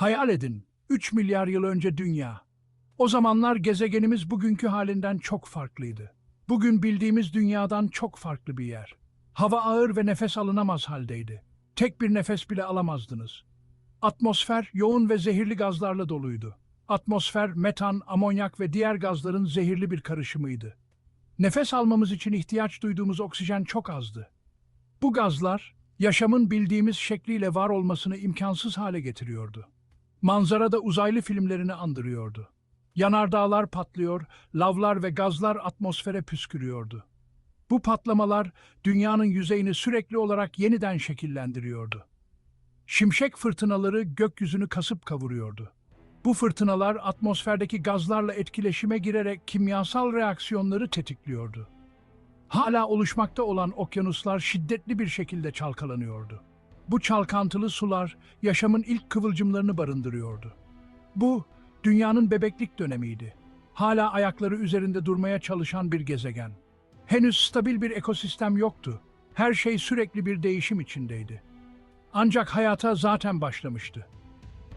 Hayal edin, 3 milyar yıl önce dünya. O zamanlar gezegenimiz bugünkü halinden çok farklıydı. Bugün bildiğimiz dünyadan çok farklı bir yer. Hava ağır ve nefes alınamaz haldeydi. Tek bir nefes bile alamazdınız. Atmosfer yoğun ve zehirli gazlarla doluydu. Atmosfer metan, amonyak ve diğer gazların zehirli bir karışımıydı. Nefes almamız için ihtiyaç duyduğumuz oksijen çok azdı. Bu gazlar yaşamın bildiğimiz şekliyle var olmasını imkansız hale getiriyordu. Manzara da uzaylı filmlerini andırıyordu. Yanardağlar patlıyor, lavlar ve gazlar atmosfere püskürüyordu. Bu patlamalar dünyanın yüzeyini sürekli olarak yeniden şekillendiriyordu. Şimşek fırtınaları gökyüzünü kasıp kavuruyordu. Bu fırtınalar atmosferdeki gazlarla etkileşime girerek kimyasal reaksiyonları tetikliyordu. Hala oluşmakta olan okyanuslar şiddetli bir şekilde çalkalanıyordu. Bu çalkantılı sular yaşamın ilk kıvılcımlarını barındırıyordu. Bu, dünyanın bebeklik dönemiydi. Hala ayakları üzerinde durmaya çalışan bir gezegen. Henüz stabil bir ekosistem yoktu. Her şey sürekli bir değişim içindeydi. Ancak hayata zaten başlamıştı.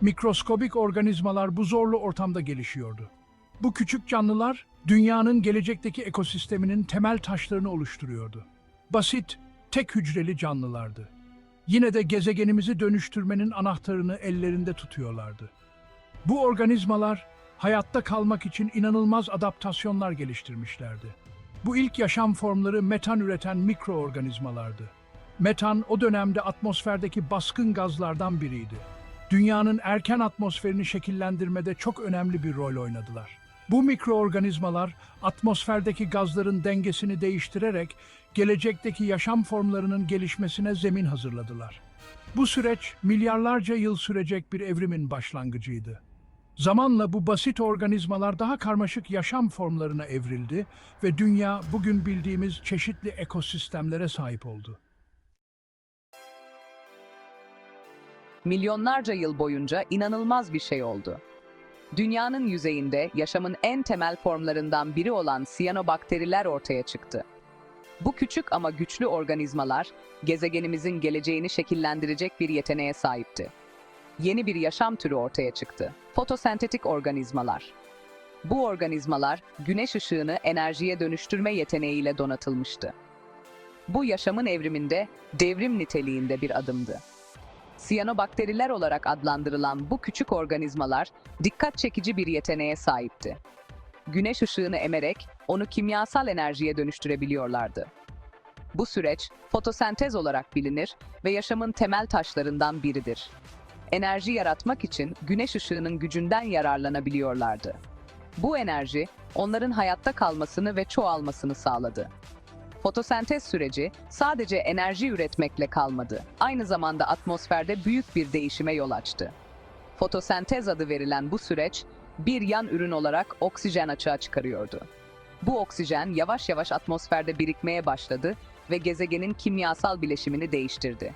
Mikroskobik organizmalar bu zorlu ortamda gelişiyordu. Bu küçük canlılar dünyanın gelecekteki ekosisteminin temel taşlarını oluşturuyordu. Basit, tek hücreli canlılardı. Yine de gezegenimizi dönüştürmenin anahtarını ellerinde tutuyorlardı. Bu organizmalar hayatta kalmak için inanılmaz adaptasyonlar geliştirmişlerdi. Bu ilk yaşam formları metan üreten mikroorganizmalardı. Metan o dönemde atmosferdeki baskın gazlardan biriydi. Dünyanın erken atmosferini şekillendirmede çok önemli bir rol oynadılar. Bu mikroorganizmalar atmosferdeki gazların dengesini değiştirerek gelecekteki yaşam formlarının gelişmesine zemin hazırladılar. Bu süreç milyarlarca yıl sürecek bir evrimin başlangıcıydı. Zamanla bu basit organizmalar daha karmaşık yaşam formlarına evrildi ve dünya bugün bildiğimiz çeşitli ekosistemlere sahip oldu. milyonlarca yıl boyunca inanılmaz bir şey oldu. Dünyanın yüzeyinde yaşamın en temel formlarından biri olan siyanobakteriler ortaya çıktı. Bu küçük ama güçlü organizmalar, gezegenimizin geleceğini şekillendirecek bir yeteneğe sahipti. Yeni bir yaşam türü ortaya çıktı. Fotosentetik organizmalar. Bu organizmalar, güneş ışığını enerjiye dönüştürme yeteneğiyle donatılmıştı. Bu yaşamın evriminde devrim niteliğinde bir adımdı. Siyanobakteriler olarak adlandırılan bu küçük organizmalar dikkat çekici bir yeteneğe sahipti. Güneş ışığını emerek onu kimyasal enerjiye dönüştürebiliyorlardı. Bu süreç fotosentez olarak bilinir ve yaşamın temel taşlarından biridir. Enerji yaratmak için güneş ışığının gücünden yararlanabiliyorlardı. Bu enerji onların hayatta kalmasını ve çoğalmasını sağladı. Fotosentez süreci sadece enerji üretmekle kalmadı. Aynı zamanda atmosferde büyük bir değişime yol açtı. Fotosentez adı verilen bu süreç bir yan ürün olarak oksijen açığa çıkarıyordu. Bu oksijen yavaş yavaş atmosferde birikmeye başladı ve gezegenin kimyasal bileşimini değiştirdi.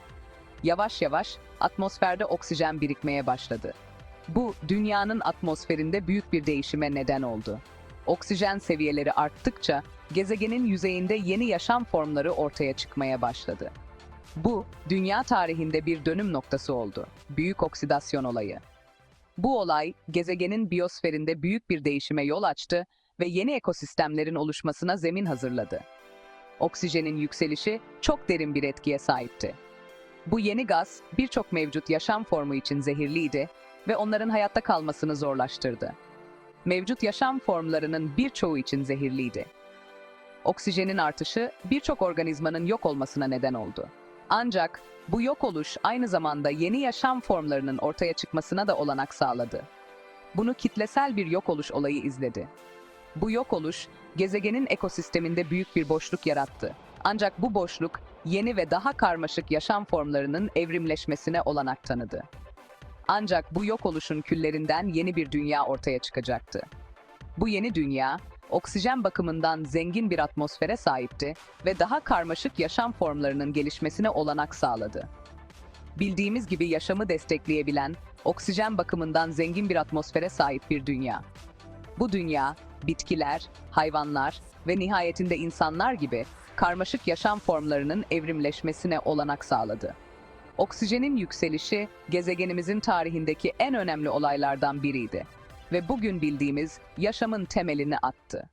Yavaş yavaş atmosferde oksijen birikmeye başladı. Bu dünyanın atmosferinde büyük bir değişime neden oldu. Oksijen seviyeleri arttıkça gezegenin yüzeyinde yeni yaşam formları ortaya çıkmaya başladı. Bu, dünya tarihinde bir dönüm noktası oldu. Büyük oksidasyon olayı. Bu olay, gezegenin biyosferinde büyük bir değişime yol açtı ve yeni ekosistemlerin oluşmasına zemin hazırladı. Oksijenin yükselişi çok derin bir etkiye sahipti. Bu yeni gaz, birçok mevcut yaşam formu için zehirliydi ve onların hayatta kalmasını zorlaştırdı. Mevcut yaşam formlarının birçoğu için zehirliydi oksijenin artışı birçok organizmanın yok olmasına neden oldu. Ancak bu yok oluş aynı zamanda yeni yaşam formlarının ortaya çıkmasına da olanak sağladı. Bunu kitlesel bir yok oluş olayı izledi. Bu yok oluş gezegenin ekosisteminde büyük bir boşluk yarattı. Ancak bu boşluk yeni ve daha karmaşık yaşam formlarının evrimleşmesine olanak tanıdı. Ancak bu yok oluşun küllerinden yeni bir dünya ortaya çıkacaktı. Bu yeni dünya oksijen bakımından zengin bir atmosfere sahipti ve daha karmaşık yaşam formlarının gelişmesine olanak sağladı. Bildiğimiz gibi yaşamı destekleyebilen, oksijen bakımından zengin bir atmosfere sahip bir dünya. Bu dünya, bitkiler, hayvanlar ve nihayetinde insanlar gibi karmaşık yaşam formlarının evrimleşmesine olanak sağladı. Oksijenin yükselişi gezegenimizin tarihindeki en önemli olaylardan biriydi ve bugün bildiğimiz yaşamın temelini attı.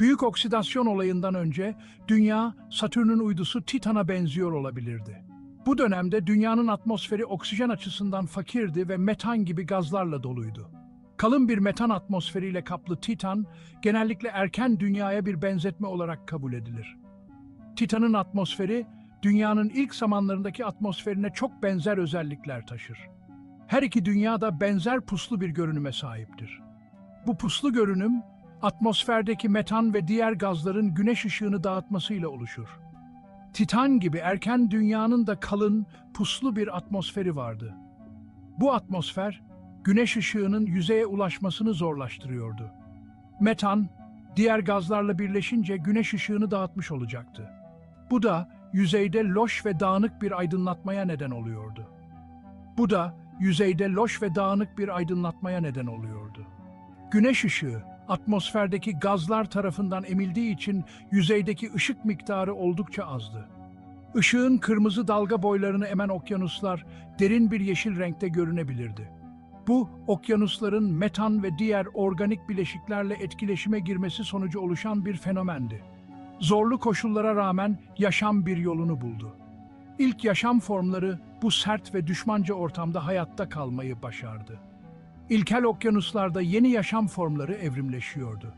Büyük oksidasyon olayından önce Dünya, Satürn'ün uydusu Titan'a benziyor olabilirdi. Bu dönemde Dünya'nın atmosferi oksijen açısından fakirdi ve metan gibi gazlarla doluydu. Kalın bir metan atmosferiyle kaplı Titan, genellikle erken Dünya'ya bir benzetme olarak kabul edilir. Titan'ın atmosferi, Dünya'nın ilk zamanlarındaki atmosferine çok benzer özellikler taşır. Her iki dünya da benzer puslu bir görünüme sahiptir. Bu puslu görünüm, atmosferdeki metan ve diğer gazların güneş ışığını dağıtmasıyla oluşur. Titan gibi erken dünyanın da kalın, puslu bir atmosferi vardı. Bu atmosfer, güneş ışığının yüzeye ulaşmasını zorlaştırıyordu. Metan, diğer gazlarla birleşince güneş ışığını dağıtmış olacaktı. Bu da yüzeyde loş ve dağınık bir aydınlatmaya neden oluyordu. Bu da yüzeyde loş ve dağınık bir aydınlatmaya neden oluyordu. Güneş ışığı atmosferdeki gazlar tarafından emildiği için yüzeydeki ışık miktarı oldukça azdı. Işığın kırmızı dalga boylarını emen okyanuslar derin bir yeşil renkte görünebilirdi. Bu, okyanusların metan ve diğer organik bileşiklerle etkileşime girmesi sonucu oluşan bir fenomendi. Zorlu koşullara rağmen yaşam bir yolunu buldu. İlk yaşam formları bu sert ve düşmanca ortamda hayatta kalmayı başardı. İlkel okyanuslarda yeni yaşam formları evrimleşiyordu.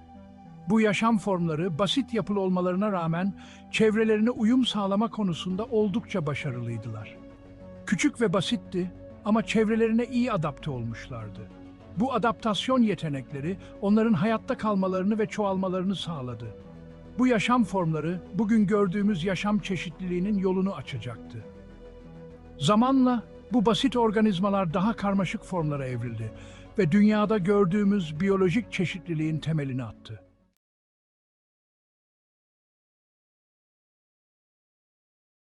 Bu yaşam formları basit yapılı olmalarına rağmen çevrelerine uyum sağlama konusunda oldukça başarılıydılar. Küçük ve basitti ama çevrelerine iyi adapte olmuşlardı. Bu adaptasyon yetenekleri onların hayatta kalmalarını ve çoğalmalarını sağladı. Bu yaşam formları bugün gördüğümüz yaşam çeşitliliğinin yolunu açacaktı. Zamanla bu basit organizmalar daha karmaşık formlara evrildi ve dünyada gördüğümüz biyolojik çeşitliliğin temelini attı.